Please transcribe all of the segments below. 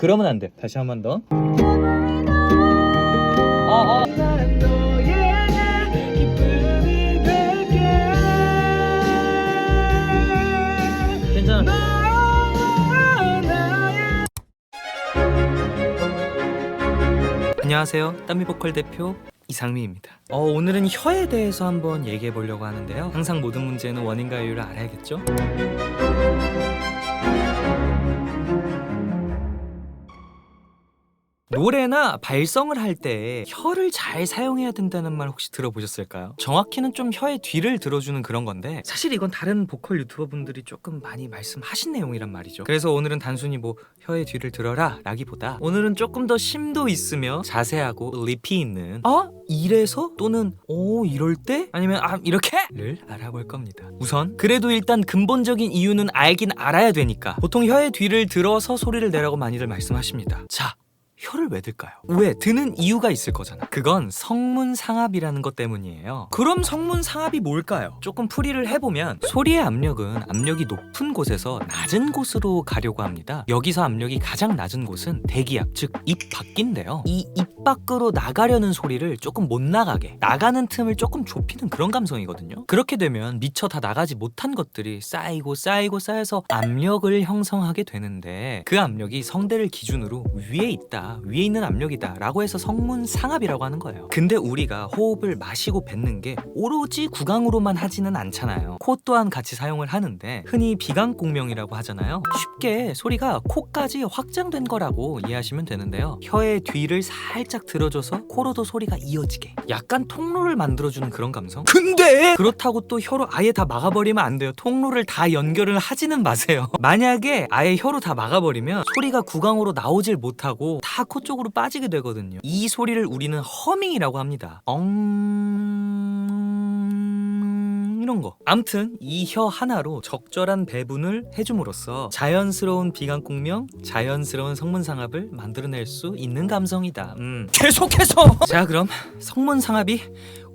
그러면 안 돼. 다시 한 번 더. 아, 아. 괜찮아. 안녕하세요. 땀미 보컬 대표 이상미입니다. 어, 오늘은 혀에 대해서 한번 얘기해 보려고 하는데요. 항상 모든 문제는 원인과 이유를 알아야겠죠? 노래나 발성을 할 때 혀를 잘 사용해야 된다는 말 혹시 들어보셨을까요? 정확히는 좀 혀의 뒤를 들어주는 그런 건데 사실 이건 다른 보컬 유튜버 분들이 조금 많이 말씀하신 내용이란 말이죠. 그래서 오늘은 단순히 뭐 혀의 뒤를 들어라 라기보다 오늘은 조금 더 심도 있으며 자세하고 립이 있는 어? 이래서 또는 오 이럴 때 아니면 아 이렇게 를 알아볼 겁니다. 우선 그래도 일단 근본적인 이유는 알긴 알아야 되니까 보통 혀의 뒤를 들어서 소리를 내라고 많이들 말씀하십니다. 자 혀를 왜 들까요? 왜? 드는 이유가 있을 거잖아. 그건 성문상압이라는 것 때문이에요. 그럼 성문상압이 뭘까요? 조금 풀이를 해보면 소리의 압력은 압력이 높은 곳에서 낮은 곳으로 가려고 합니다. 여기서 압력이 가장 낮은 곳은 대기압, 즉 입 밖인데요. 이 입 밖으로 나가려는 소리를 조금 못 나가게 나가는 틈을 조금 좁히는 그런 감성이거든요. 그렇게 되면 미처 다 나가지 못한 것들이 쌓이고 쌓이고 쌓여서 압력을 형성하게 되는데 그 압력이 성대를 기준으로 위에 있다, 위에 있는 압력이다 라고 해서 성문 상압이라고 하는 거예요. 근데 우리가 호흡을 마시고 뱉는 게 오로지 구강으로만 하지는 않잖아요. 코 또한 같이 사용을 하는데 흔히 비강공명이라고 하잖아요. 쉽게 소리가 코까지 확장된 거라고 이해하시면 되는데요. 혀의 뒤를 살짝 들어줘서 코로도 소리가 이어지게 약간 통로를 만들어주는 그런 감성. 근데 그렇다고 또 혀로 아예 다 막아버리면 안 돼요. 통로를 다 연결을 하지는 마세요. 만약에 아예 혀로 다 막아버리면 소리가 구강으로 나오질 못하고 다코 쪽으로 빠지게 되거든요. 이 소리를 우리는 허밍이라고 합니다. 엉 이런 거. 암튼 이 혀 하나로 적절한 배분을 해줌으로써 자연스러운 비강공명, 자연스러운 성문상압을 만들어낼 수 있는 감성이다. 음. 계속해서. 자 그럼 성문상압이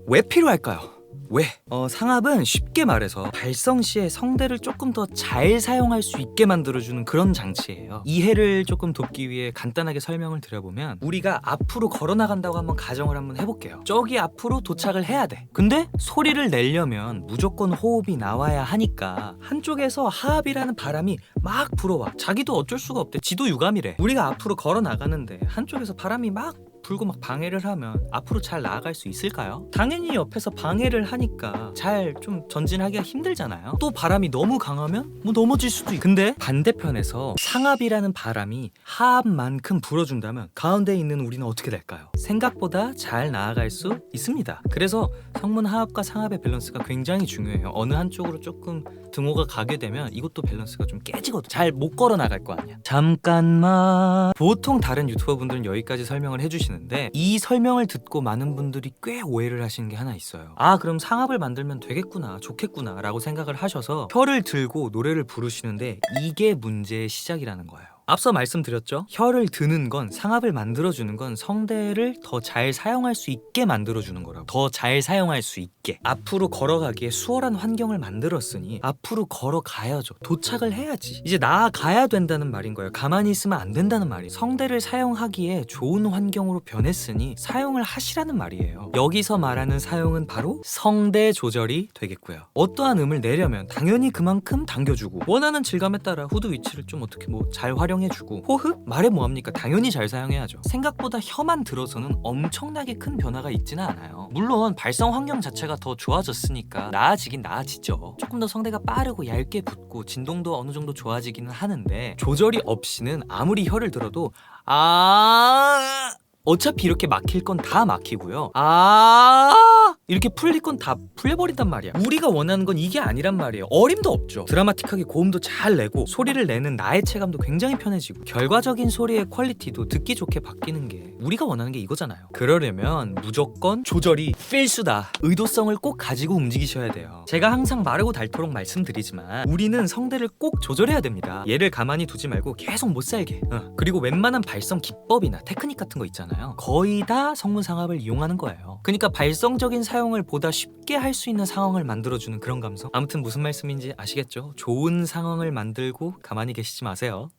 왜 필요할까요? 왜? 어, 상압은 쉽게 말해서 발성 시에 성대를 조금 더 잘 사용할 수 있게 만들어주는 그런 장치예요. 이해를 조금 돕기 위해 간단하게 설명을 드려보면 우리가 앞으로 걸어 나간다고 한번 가정을 한번 해볼게요. 저기 앞으로 도착을 해야 돼. 근데 소리를 내려면 무조건 호흡이 나와야 하니까 한쪽에서 하압이라는 바람이 막 불어와. 자기도 어쩔 수가 없대. 지도 유감이래. 우리가 앞으로 걸어 나가는데 한쪽에서 바람이 막 불고 막 방해를 하면 앞으로 잘 나아갈 수 있을까요? 당연히 옆에서 방해를 하니까 잘 좀 전진하기가 힘들잖아요. 또 바람이 너무 강하면 뭐 넘어질 수도 있고. 근데 반대편에서 상압이라는 바람이 하압만큼 불어준다면 가운데 있는 우리는 어떻게 될까요? 생각보다 잘 나아갈 수 있습니다. 그래서 성문 하압과 상압의 밸런스가 굉장히 중요해요. 어느 한쪽으로 조금 등호가 가게 되면 이것도 밸런스가 좀 깨지거든. 잘 못 걸어 나갈 거 아니야. 잠깐만. 보통 다른 유튜버 분들은 여기까지 설명을 해주시는데 이 설명을 듣고 많은 분들이 꽤 오해를 하시는 게 하나 있어요. 아 그럼 상압을 만들면 되겠구나, 좋겠구나라고 생각을 하셔서 혀를 들고 노래를 부르시는데 이게 문제의 시작이라는 거예요. 앞서 말씀드렸죠. 혀를 드는 건 상압을 만들어주는 건 성대를 더 잘 사용할 수 있게 만들어주는 거라고. 더 잘 사용할 수 있게. 앞으로 걸어가기에 수월한 환경을 만들었으니 앞으로 걸어가야죠. 도착을 해야지. 이제 나아가야 된다는 말인 거예요. 가만히 있으면 안 된다는 말이. 성대를 사용하기에 좋은 환경으로 변했으니 사용을 하시라는 말이에요. 여기서 말하는 사용은 바로 성대 조절이 되겠고요. 어떠한 음을 내려면 당연히 그만큼 당겨주고 원하는 질감에 따라 후드 위치를 좀 어떻게 뭐 잘 활용 해주고 호흡? 말해 뭐합니까? 당연히 잘 사용해야죠. 생각보다 혀만 들어서는 엄청나게 큰 변화가 있지는 않아요. 물론 발성 환경 자체가 더 좋아졌으니까 나아지긴 나아지죠. 조금 더 성대가 빠르고 얇게 붙고 진동도 어느 정도 좋아지기는 하는데 조절이 없이는 아무리 혀를 들어도 아 어차피 이렇게 막힐 건 다 막히고요. 아 이렇게 풀릴 건 다 풀려버린단 말이야. 우리가 원하는 건 이게 아니란 말이에요. 어림도 없죠. 드라마틱하게 고음도 잘 내고 소리를 내는 나의 체감도 굉장히 편해지고 결과적인 소리의 퀄리티도 듣기 좋게 바뀌는 게 우리가 원하는 게 이거잖아요. 그러려면 무조건 조절이 필수다. 의도성을 꼭 가지고 움직이셔야 돼요. 제가 항상 마르고 닳도록 말씀드리지만 우리는 성대를 꼭 조절해야 됩니다. 얘를 가만히 두지 말고 계속 못 살게. 어. 그리고 웬만한 발성 기법이나 테크닉 같은 거 있잖아요. 거의 다 성문상압을 이용하는 거예요. 그러니까 발성적인 사용을 보다 쉽게 할 수 있는 상황을 만들어주는 그런 감성. 아무튼 무슨 말씀인지 아시겠죠? 좋은 상황을 만들고 가만히 계시지 마세요.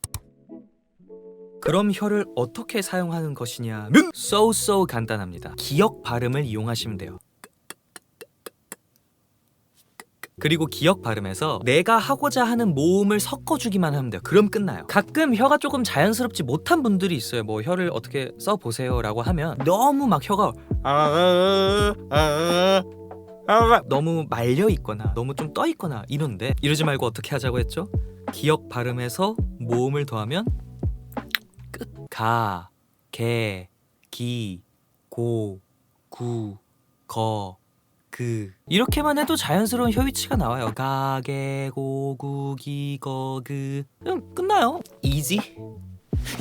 그럼 혀를 어떻게 사용하는 것이냐는 so so 간단합니다. 기억 발음을 이용하시면 돼요. 그리고 기억 발음에서 내가 하고자 하는 모음을 섞어주기만 하면 돼요. 그럼 끝나요. 가끔 혀가 조금 자연스럽지 못한 분들이 있어요. 뭐 혀를 어떻게 써보세요라고 하면 너무 막 혀가 너무 말려 있거나 너무 좀 떠 있거나 이런데 이러지 말고 어떻게 하자고 했죠? 기억 발음에서 모음을 더하면 끝. 가, 개, 기, 고, 구, 거, 그 이렇게만 해도 자연스러운 혀위치가 나와요. 가, 개, 고, 구, 기, 거, 그 그냥 끝나요. 이지.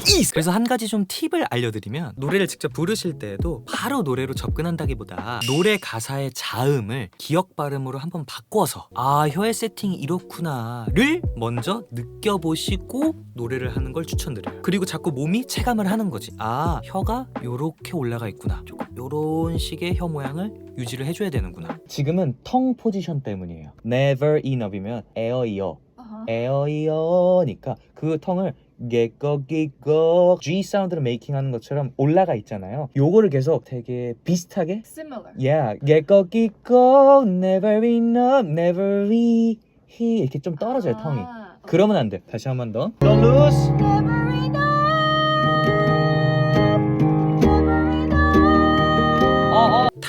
이스. 그래서 한 가지 좀 팁을 알려드리면 노래를 직접 부르실 때에도 바로 노래로 접근한다기보다 노래 가사의 자음을 기억 발음으로 한번 바꿔서 아 혀의 세팅이 이렇구나를 먼저 느껴보시고 노래를 하는 걸 추천드려요. 그리고 자꾸 몸이 체감을 하는 거지. 아 혀가 요렇게 올라가 있구나. 조금 요런 식의 혀 모양을 유지를 해줘야 되는구나. 지금은 텅 포지션 때문이에요. Never enough이면 에어 이어 어허. 에어 이어니까 그 텅을 개꺼기꺼 G 사운드를 메이킹하는 것처럼 올라가 있잖아요. 요거를 계속 되게 비슷하게 Similar. Yeah, 개꺼기꺼 never enough, never we he 이렇게 좀 떨어져요 텅이. 아, 그러면 안 돼. 다시 한 번 더. Don't lose.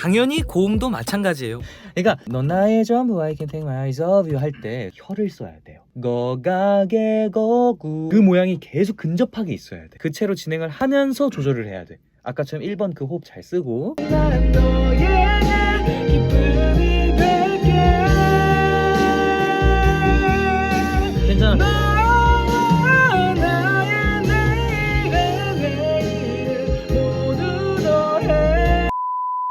당연히 고음도 마찬가지예요. 그러니까 넌 나의 전부 I can take my eyes off you 할 때 혀를 써야 돼요. 거가게 거구 그 모양이 계속 근접하게 있어야 돼. 그 채로 진행을 하면서 조절을 해야 돼. 아까처럼 1번 그 호흡 잘 쓰고 난 너의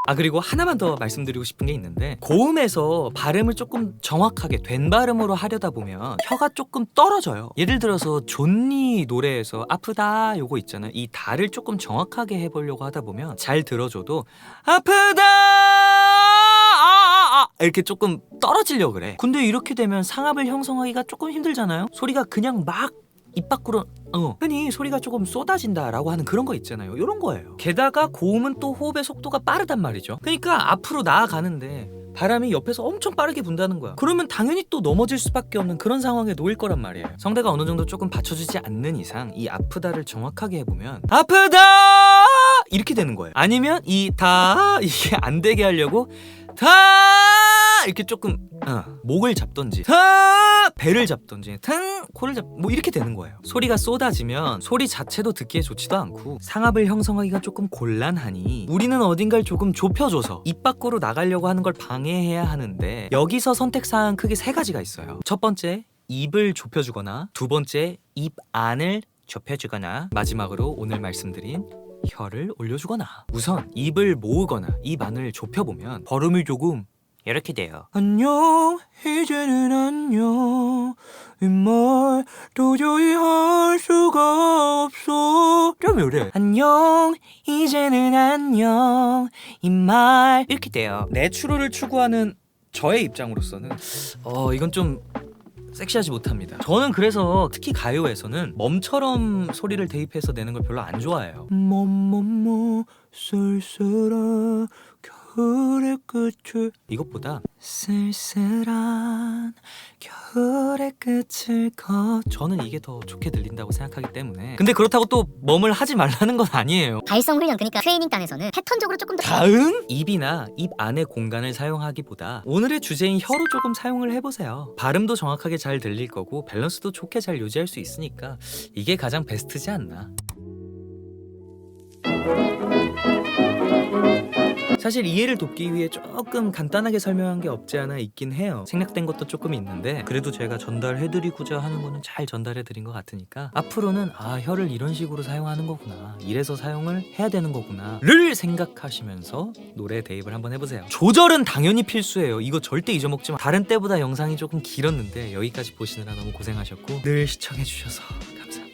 아 그리고 하나만 더 말씀드리고 싶은 게 있는데 고음에서 발음을 조금 정확하게 된 발음으로 하려다 보면 혀가 조금 떨어져요. 예를 들어서 존니 노래에서 아프다 요거 있잖아요. 이 다를 조금 정확하게 해보려고 하다 보면 잘 들어줘도 아프다 아, 아, 아, 이렇게 조금 떨어지려 그래. 근데 이렇게 되면 상압을 형성하기가 조금 힘들잖아요. 소리가 그냥 막 입 밖으로 어, 흔히 소리가 조금 쏟아진다라고 하는 그런 거 있잖아요. 이런 거예요. 게다가 고음은 또 호흡의 속도가 빠르단 말이죠. 그러니까 앞으로 나아가는데 바람이 옆에서 엄청 빠르게 분다는 거야. 그러면 당연히 또 넘어질 수밖에 없는 그런 상황에 놓일 거란 말이에요. 성대가 어느 정도 조금 받쳐주지 않는 이상 이 아프다를 정확하게 해보면 아프다 이렇게 되는 거예요. 아니면 이 다 이게 안 되게 하려고 다 이렇게 조금 어, 목을 잡던지 다 배를 잡던지 탕 코를 잡 뭐 이렇게 되는 거예요. 소리가 쏟아지면 소리 자체도 듣기에 좋지도 않고 상압을 형성하기가 조금 곤란하니 우리는 어딘가를 조금 좁혀줘서 입 밖으로 나가려고 하는 걸 방해해야 하는데 여기서 선택 사항 크게 세 가지가 있어요. 첫 번째 입을 좁혀주거나 두 번째 입 안을 좁혀주거나 마지막으로 오늘 말씀드린 혀를 올려주거나 우선 입을 모으거나 입 안을 좁혀보면 발음이 조금 이렇게 돼요 안녕 이제는 안녕 이말 도저히 할 수가 없어. 좀 이래? 안녕 이제는 안녕. 이 말. 이렇게 돼요. 내추럴을 추구하는 저의 입장으로서는 어 이건 좀 섹시하지 못합니다. 저는 그래서 특히 가요에서는 멈처럼 소리를 대입해서 내는 걸 별로 안 좋아해요. 멈멈멈 쓸쓸한 겨울의 끝을 이것보다 쓸쓸한 겨울의 끝을 걷 저는 이게 더 좋게 들린다고 생각하기 때문에 근데 그렇다고 또 멈을 하지 말라는 건 아니에요. 발성 훈련 그러니까 트레이닝 단에서는 패턴적으로 조금 더 다음 입이나 입 안의 공간을 사용하기보다 오늘의 주제인 혀로 조금 사용을 해보세요. 발음도 정확하게 잘 들릴 거고 밸런스도 좋게 잘 유지할 수 있으니까 이게 가장 베스트지 않나. 사실 이해를 돕기 위해 조금 간단하게 설명한 게 없지 않아 있긴 해요. 생략된 것도 조금 있는데 그래도 제가 전달해드리고자 하는 거는 잘 전달해드린 것 같으니까 앞으로는 아 혀를 이런 식으로 사용하는 거구나 이래서 사용을 해야 되는 거구나를 생각하시면서 노래 대입을 한번 해보세요. 조절은 당연히 필수예요. 이거 절대 잊어먹지 마. 다른 때보다 영상이 조금 길었는데 여기까지 보시느라 너무 고생하셨고 늘 시청해주셔서 감사합니다.